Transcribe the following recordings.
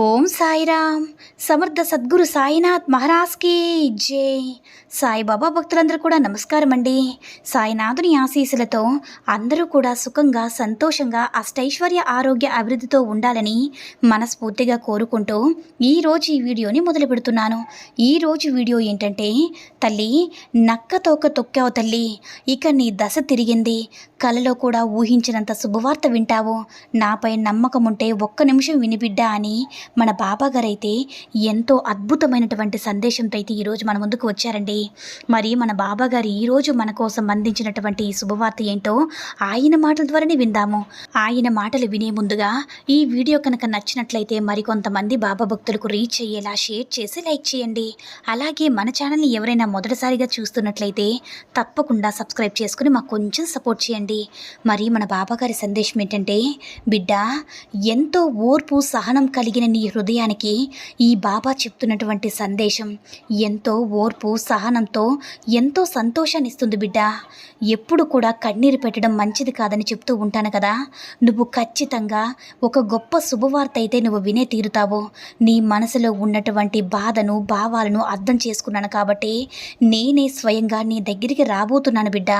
Om Sairam. Samartha Sadguru Sainath మహారాజ్కి జై. సాయిబాబా భక్తులందరూ కూడా నమస్కారం అండి సాయినాథుని ఆశీస్సులతో అందరూ కూడా సుఖంగా సంతోషంగా అష్టైశ్వర్య ఆరోగ్య అభివృద్ధితో ఉండాలని మనస్ఫూర్తిగా కోరుకుంటూ ఈరోజు ఈ వీడియోని మొదలు పెడుతున్నాను. ఈరోజు వీడియో ఏంటంటే తల్లి నక్క తోక తొక్కావు తల్లి ఇక నీ దశ తిరిగింది. కలలో కూడా ఊహించినంత శుభవార్త వింటావు. నాపై నమ్మకం ఉంటే ఒక్క నిమిషం వినిబిడ్డా అని మన బాబాగారైతే ఎంతో అద్భుతమైనటువంటి సందేశంతో అయితే ఈరోజు మన ముందుకు వచ్చారండి. మరి మన బాబాగారు ఈరోజు మన కోసం అందించినటువంటి ఈ శుభవార్త ఏంటో ఆయన మాటల ద్వారానే విందాము. ఆయన మాటలు వినే ముందుగా ఈ వీడియో కనుక నచ్చినట్లయితే మరికొంతమంది బాబా భక్తులకు రీచ్ అయ్యేలా షేర్ చేసి లైక్ చేయండి. అలాగే మన ఛానల్ని ఎవరైనా మొదటిసారిగా చూస్తున్నట్లయితే తప్పకుండా సబ్స్క్రైబ్ చేసుకుని మాకు కొంచెం సపోర్ట్ చేయండి. మరి మన బాబాగారి సందేశం ఏంటంటే బిడ్డ ఎంతో ఓర్పు సహనం కలిగిన నీ హృదయానికి ఈ బాబా చెప్తున్నటువంటి సందేశం ఎంతో ఓర్పు సహనంతో ఎంతో సంతోషాన్ని ఇస్తుంది బిడ్డ. ఎప్పుడు కూడా కన్నీరు పెట్టడం మంచిది కాదని చెప్తూ ఉంటాను కదా. నువ్వు ఖచ్చితంగా ఒక గొప్ప శుభవార్త అయితే నువ్వు వినే తీరుతావు. నీ మనసులో ఉన్నటువంటి బాధను భావాలను అర్థం చేసుకున్నాను కాబట్టి నేనే స్వయంగా నీ దగ్గరికి రాబోతున్నాను బిడ్డ.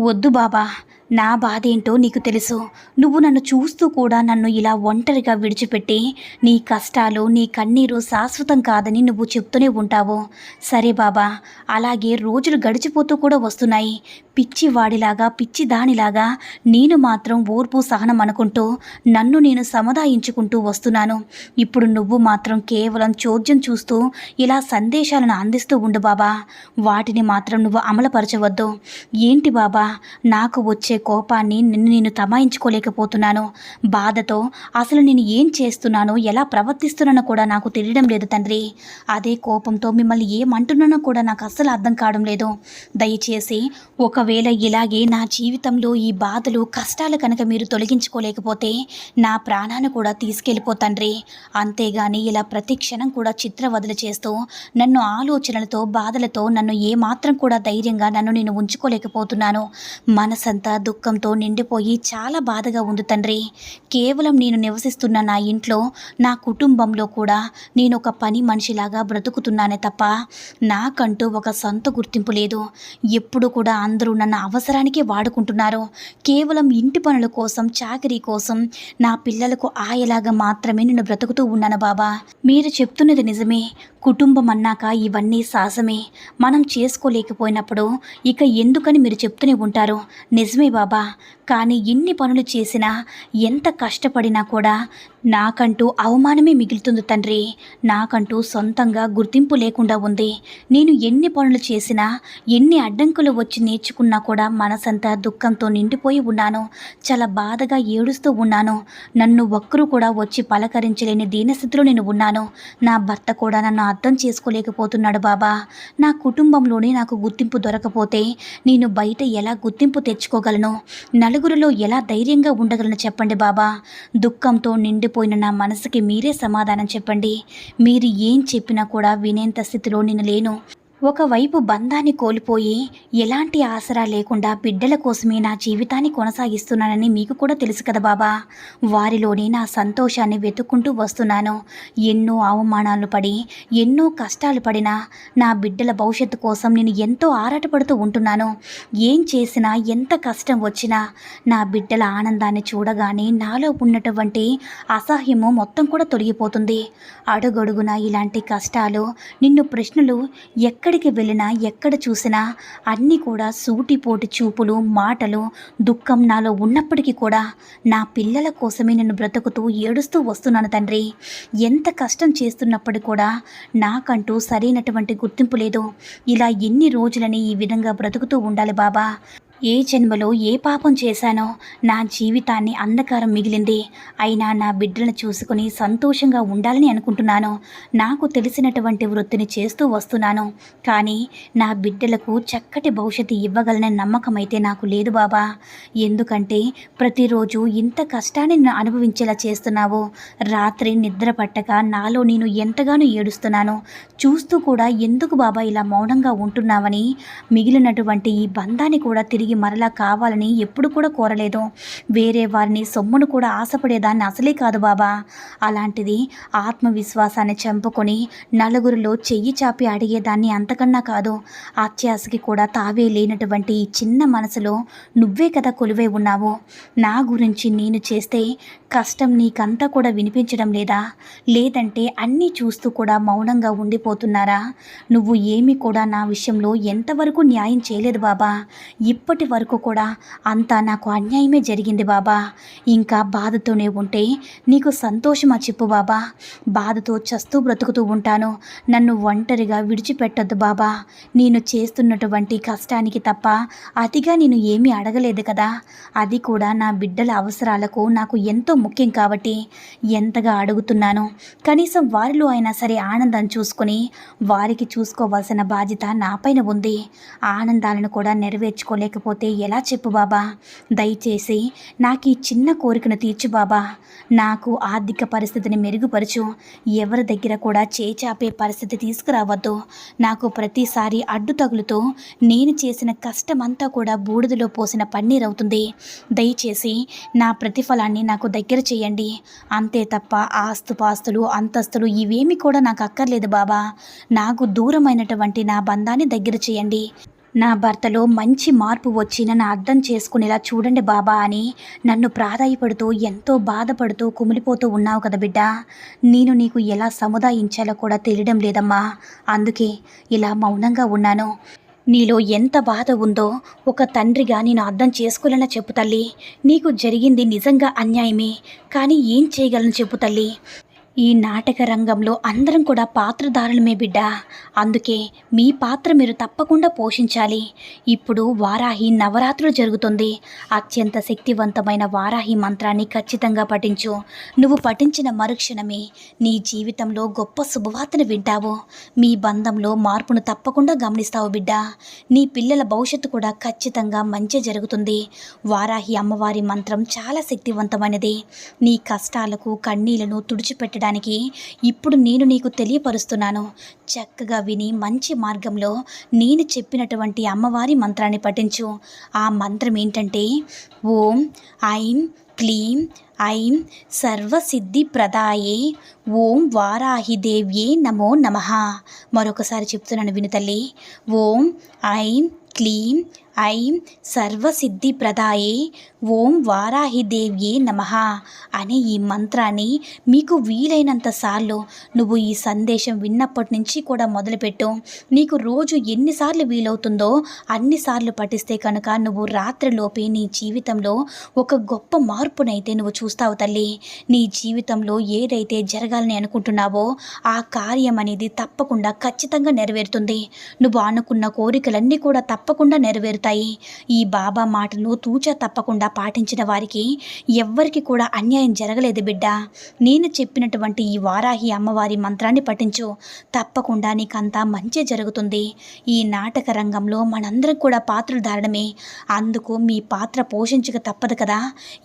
వద్దు బాబా. నా బాధ ఏంటో నీకు తెలుసు. నువ్వు నన్ను చూస్తూ కూడా నన్ను ఇలా ఒంటరిగా విడిచిపెట్టి నీ కష్టాలు నీ కన్నీరు శాశ్వతం కాదని నువ్వు చెప్తూనే ఉంటావు. సరే బాబా అలాగే రోజులు గడిచిపోతూ కూడా వస్తున్నాయి. పిచ్చి వాడిలాగా పిచ్చి దానిలాగా నేను మాత్రం ఓర్పు సహనం అనుకుంటూ నన్ను నేను సముదాయించుకుంటూ వస్తున్నాను. ఇప్పుడు నువ్వు మాత్రం కేవలం చోద్యం చూస్తూ ఇలా సందేశాలను అందిస్తూ ఉండు బాబా. వాటిని మాత్రం నువ్వు అమలుపరచవద్దు. ఏంటి బాబా నాకు వచ్చే కోపాన్ని నిన్ను నేను తమాయించుకోలేకపోతున్నాను. బాధతో అసలు నేను ఏం చేస్తున్నానో ఎలా ప్రవర్తిస్తున్నానో కూడా నాకు తెలియడం లేదు తండ్రి. అదే కోపంతో మిమ్మల్ని ఏమంటున్నానో కూడా నాకు అస్సలు అర్థం కావడం లేదు. దయచేసి ఒకవేళ ఇలాగే నా జీవితంలో ఈ బాధలు కష్టాలు కనుక మీరు తొలగించుకోలేకపోతే నా ప్రాణాన్ని కూడా తీసుకెళ్ళిపోతండ్రి అంతేగాని ఇలా ప్రతి క్షణం కూడా చిత్రవదలు చేస్తూ నన్ను ఆలోచనలతో బాధలతో నన్ను ఏమాత్రం కూడా ధైర్యంగా నన్ను నేను ఉంచుకోలేకపోతున్నాను. మనసంతా దుఃఖంతో నిండిపోయి చాలా బాధగా ఉంది తండ్రి. కేవలం నేను నివసిస్తున్న నా ఇంట్లో నా కుటుంబంలో కూడా నేను ఒక పని మనిషిలాగా బ్రతుకుతున్నానే తప్ప నాకంటూ ఒక సొంత గుర్తింపు లేదు. ఎప్పుడు కూడా అందరూ నన్ను అవసరానికే వాడుకుంటున్నారు. కేవలం ఇంటి పనుల కోసం చాకరీ కోసం నా పిల్లలకు ఆయలాగా మాత్రమే నేను బ్రతుకుతూ ఉన్నాను బాబా. మీరు చెప్తున్నది నిజమే. కుటుంబం అన్నాక ఇవన్నీ సాహసమే. మనం చేసుకోలేకపోయినప్పుడు ఇక ఎందుకని మీరు చెప్తూనే ఉంటారు? నిజమే బాబా. కానీ ఎన్ని పనులు చేసినా ఎంత కష్టపడినా కూడా నాకంటూ అవమానమే మిగులుతుంది తండ్రి. నాకంటూ సొంతంగా గుర్తింపు లేకుండా ఉంది. నేను ఎన్ని పనులు చేసినా ఎన్ని అడ్డంకులు వచ్చి నేర్చుకున్నా కూడా మనసంతా దుఃఖంతో నిండిపోయి ఉన్నాను. చాలా బాధగా ఏడుస్తూ ఉన్నాను. నన్ను ఒక్కరు కూడా వచ్చి పలకరించలేని దీనస్థితిలో నేను ఉన్నాను. నా భర్త కూడా నన్ను అర్థం చేసుకోలేకపోతున్నాడు బాబా. నా కుటుంబంలోనే నాకు గుర్తింపు దొరకపోతే నేను బయట ఎలా గుర్తింపు తెచ్చుకోగలను? నలుగురిలో ఎలా ధైర్యంగా ఉండగలను చెప్పండి బాబా. దుఃఖంతో నిండి నిండిపోయిన నా మనసుకి మీరే సమాధానం చెప్పండి. మీరు ఏం చెప్పినా కూడా వినేంత స్థితిలో నేను లేను. ఒకవైపు బంధాన్ని కోల్పోయి ఎలాంటి ఆసరా లేకుండా బిడ్డల కోసమే నా జీవితాన్ని కొనసాగిస్తున్నానని మీకు కూడా తెలుసు కదా బాబా. వారిలోనే నా సంతోషాన్ని వెతుక్కుంటూ వస్తున్నాను. ఎన్నో అవమానాలు పడి ఎన్నో కష్టాలు పడినా నా బిడ్డల భవిష్యత్తు కోసం నేను ఎంతో ఆరాటపడుతూ ఉంటున్నాను. ఏం చేసినా ఎంత కష్టం వచ్చినా నా బిడ్డల ఆనందాన్ని చూడగానే నాలో ఉన్నటువంటి అసహ్యము మొత్తం కూడా తొలగిపోతుంది. అడుగడుగునా ఇలాంటి కష్టాలు నిన్ను ప్రశ్నలు ఎక్కడ ఎక్కడికి వెళ్ళినా ఎక్కడ చూసినా అన్నీ కూడా సూటిపోటి చూపులు మాటలు దుఃఖం నాలో ఉన్నప్పటికీ కూడా నా పిల్లల కోసమే నేను బ్రతుకుతూ ఏడుస్తూ వస్తున్నాను తండ్రి. ఎంత కష్టం చేస్తున్నప్పటికీ కూడా నాకంటూ సరైనటువంటి గుర్తింపు లేదు. ఇలా ఎన్ని రోజులని ఈ విధంగా బ్రతుకుతూ ఉండాలి బాబా. ఏ జన్మలో ఏ పాపం చేశానో నా జీవితాన్ని అంధకారం మిగిలింది. అయినా నా బిడ్డలను చూసుకుని సంతోషంగా ఉండాలని అనుకుంటున్నాను. నాకు తెలిసినటువంటి వృత్తిని చేస్తూ వస్తున్నాను. కానీ నా బిడ్డలకు చక్కటి భవిష్యత్తు ఇవ్వగలన నమ్మకం అయితే నాకు లేదు బాబా. ఎందుకంటే ప్రతిరోజు ఇంత కష్టాన్ని నేను అనుభవించేలా చేస్తున్నావు. రాత్రి నిద్ర పట్టక నాలో నేను ఎంతగానో ఏడుస్తున్నాను. చూస్తూ కూడా ఎందుకు బాబా ఇలా మౌనంగా ఉంటున్నావని మిగిలినటువంటి ఈ బంధాన్ని కూడా తిరిగి మరలా కావాలని ఎప్పుడు కూడా కోరలేదు. వేరే వారిని సొమ్మును కూడా ఆశపడేదాన్ని అసలే కాదు బాబా. అలాంటిది ఆత్మవిశ్వాసాన్ని చంపుకొని నలుగురిలో చెయ్యి చాపి అడిగేదాన్ని అంతకన్నా కాదు. అత్యాశకి కూడా తావే లేనటువంటి ఈ చిన్న మనసులో నువ్వే కదా కొలువై ఉన్నావు. నా గురించి నేను చేస్తే కష్టం నీకంతా కూడా వినిపించడం లేదా? లేదంటే అన్నీ చూస్తూ కూడా మౌనంగా ఉండిపోతున్నారా? నువ్వు ఏమీ కూడా నా విషయంలో ఎంతవరకు న్యాయం చేయలేదు బాబా. ఇప్పటి ఇప్పటి వరకు కూడా అంతా నాకు అన్యాయమే జరిగింది బాబా. ఇంకా బాధతోనే ఉంటే నీకు సంతోషమా చెప్పు బాబా. బాధతో చస్తూ బ్రతుకుతూ ఉంటాను. నన్ను ఒంటరిగా విడిచిపెట్టద్దు బాబా. నేను చేస్తున్నటువంటి కష్టానికి తప్ప అతిగా నేను ఏమీ అడగలేదు కదా. అది కూడా నా బిడ్డల అవసరాలకు నాకు ఎంతో ముఖ్యం కాబట్టి ఎంతగా అడుగుతున్నాను. కనీసం వారిలో అయినా సరే ఆనందం చూసుకొని వారికి చూసుకోవాల్సిన బాధ్యత నాపైన ఉంది. ఆనందాలను కూడా నెరవేర్చుకోలేకపోతే ఎలా చెప్పు బాబా? దయచేసి నాకు ఈ చిన్న కోరికను తీర్చు బాబా. నాకు ఆర్థిక పరిస్థితిని మెరుగుపరచు. ఎవరి దగ్గర కూడా చేచాపే పరిస్థితి తీసుకురావద్దు. నాకు ప్రతిసారి అడ్డు తగులుతూ నేను చేసిన కష్టమంతా కూడా బూడిదలో పోసిన పన్నీర్ అవుతుంది. దయచేసి నా ప్రతిఫలాన్ని నాకు దగ్గర చేయండి. అంతే తప్ప ఆస్తుపాస్తులు అంతస్తులు ఇవేమి కూడా నాకు అక్కర్లేదు బాబా. నాకు దూరమైనటువంటి నా బంధాన్ని దగ్గర చేయండి. నా భర్తలో మంచి మార్పు వచ్చి నన్ను అర్థం చేసుకునేలా చూడండి బాబా అని నన్ను ప్రాధాయపడుతూ ఎంతో బాధపడుతూ కుమిలిపోతూ ఉన్నావు కదా బిడ్డ. నేను నీకు ఎలా సముదాయించాలో కూడా తెలియడం లేదమ్మా. అందుకే ఇలా మౌనంగా ఉన్నాను. నీలో ఎంత బాధ ఉందో ఒక తండ్రిగా నేను అర్థం చేసుకోలేన చెప్పు తల్లి. నీకు జరిగింది నిజంగా అన్యాయమే. కానీ ఏం చేయగలను చెప్పు తల్లి? ఈ నాటక రంగంలో అందరం కూడా పాత్రధారులమే బిడ్డ. అందుకే మీ పాత్ర మీరు తప్పకుండా పోషించాలి. ఇప్పుడు వారాహి నవరాత్రులు జరుగుతుంది. అత్యంత శక్తివంతమైన వారాహి మంత్రాన్ని ఖచ్చితంగా పఠించు. నువ్వు పఠించిన మరుక్షణమే నీ జీవితంలో గొప్ప శుభవార్తను వింటావు. మీ బంధంలో మార్పును తప్పకుండా గమనిస్తావు బిడ్డ. నీ పిల్లల భవిష్యత్తు కూడా ఖచ్చితంగా మంచి జరుగుతుంది. వారాహి అమ్మవారి మంత్రం చాలా శక్తివంతమైనది. నీ కష్టాలకు కన్నీళ్ళను తుడిచిపెట్టడానికి ఇప్పుడు నేను నీకు తెలియపరుస్తున్నాను. చక్కగా విని మంచి మార్గంలో నేను చెప్పినటువంటి అమ్మవారి మంత్రాన్ని పఠించు. ఆ మంత్రం ఏంటంటే ఓం ఐం క్లీం ఐం సర్వసిద్ధి ప్రదాయే ఓం వారాహిదేవ్యే నమో నమః. మరొకసారి చెప్తున్నాను వినుతల్లి ఓం ఐం క్లీం ఐం సర్వసిద్ధిప్రదాయే ఓం వారాహిదేవ్యే నమ అనే ఈ మంత్రాన్ని మీకు వీలైనంత సార్లు నువ్వు ఈ సందేశం విన్నప్పటి నుంచి కూడా మొదలుపెట్టు. నీకు రోజు ఎన్నిసార్లు వీలవుతుందో అన్నిసార్లు పఠిస్తే కనుక నువ్వు రాత్రిలోపే నీ జీవితంలో ఒక గొప్ప మార్పునైతే నువ్వు చూస్తావు తల్లి. నీ జీవితంలో ఏదైతే జరగాలని అనుకుంటున్నావో ఆ కార్యం అనేది తప్పకుండా ఖచ్చితంగా నెరవేరుతుంది. నువ్వు అనుకున్న కోరికలన్నీ కూడా తప్పకుండా నెరవేరుతాయి ఈ బాబా మాటను తూచా తప్పకుండా పాటించిన వారికి ఎవ్వరికి కూడా అన్యాయం జరగలేదు బిడ్డ. నేను చెప్పినటువంటి ఈ వారాహి అమ్మవారి మంత్రాన్ని పఠించు. తప్పకుండా నీకంతా మంచి జరుగుతుంది. ఈ నాటక రంగంలో మనందరం కూడా పాత్రలు ధారణమే అందుకు మీ పాత్ర పోషించక తప్పదు కదా.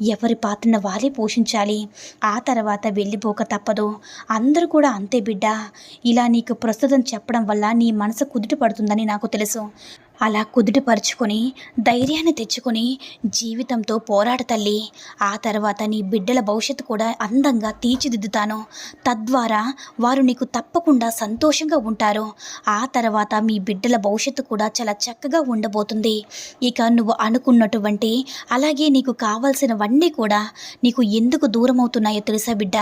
ఎవరి పాత్రను వారే పోషించాలి. ఆ తర్వాత వెళ్ళిపోక తప్పదు. అందరూ కూడా అంతే బిడ్డ. ఇలా నీకు ప్రస్తుతం చెప్పడం వల్ల నీ మనసు కుదుట పడుతుందని నాకు తెలుసు. అలా కుదుటపరుచుకొని ధైర్యాన్ని తెచ్చుకొని జీవితంతో పోరాడు తల్లి. ఆ తర్వాత నీ బిడ్డల భవిష్యత్తు కూడా అందంగా తీర్చిదిద్దుతాను. తద్వారా వారు నీకు తప్పకుండా సంతోషంగా ఉంటారు. ఆ తర్వాత మీ బిడ్డల భవిష్యత్తు కూడా చాలా చక్కగా ఉండబోతుంది. ఇక నువ్వు అనుకున్నటువంటి అలాగే నీకు కావాల్సినవన్నీ కూడా నీకు ఎందుకు దూరం అవుతున్నాయో తెలుసా బిడ్డ?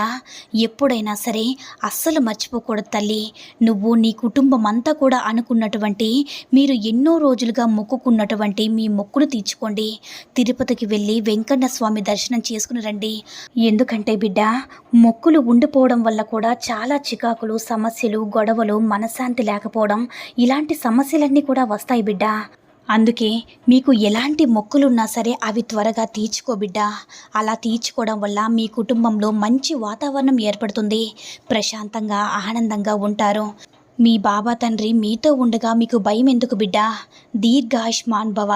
ఎప్పుడైనా సరే అస్సలు మర్చిపోకూడదు తల్లి. నువ్వు నీ కుటుంబం అంతా కూడా అనుకున్నటువంటి మీరు ఎన్నో రోజులుగా మొక్కుకున్నటువంటి మీ మొక్కును తీర్చుకోండి. తిరుపతికి వెళ్ళి వెంకన్న స్వామి దర్శనం చేసుకుని రండి. ఎందుకంటే బిడ్డ మొక్కులు ఉండిపోవడం వల్ల కూడా చాలా చికాకులు సమస్యలు గొడవలు మనశ్శాంతి లేకపోవడం ఇలాంటి సమస్యలన్నీ కూడా వస్తాయి బిడ్డ. అందుకే మీకు ఎలాంటి మొక్కులున్నా సరే అవి త్వరగా తీర్చుకోబిడ్డ అలా తీర్చుకోవడం వల్ల మీ కుటుంబంలో మంచి వాతావరణం ఏర్పడుతుంది. ప్రశాంతంగా ఆనందంగా ఉంటారు. మీ బాబా తండ్రి మీతో ఉండగా మీకు భయం ఎందుకు బిడ్డ? దీర్ఘాయుష్మాన్ భవ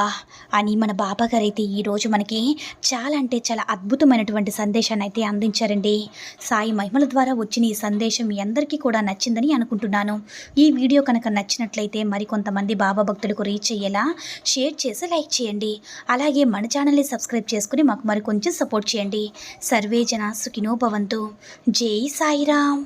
అని మన బాబా గారు అయితే ఈరోజు మనకి చాలా అంటే చాలా అద్భుతమైనటువంటి సందేశాన్ని అయితే అందించారండి. సాయి మహిమల ద్వారా వచ్చిన ఈ సందేశం మీ అందరికీ కూడా నచ్చిందని అనుకుంటున్నాను. ఈ వీడియో కనుక నచ్చినట్లయితే మరికొంతమంది బాబా భక్తులకు రీచ్ అయ్యేలా షేర్ చేసి లైక్ చేయండి. అలాగే మన ఛానల్ని సబ్స్క్రైబ్ చేసుకుని మాకు మరి కొంచెం సపోర్ట్ చేయండి. సర్వే జన సుఖినో భవంతు. జై సాయిరామ్.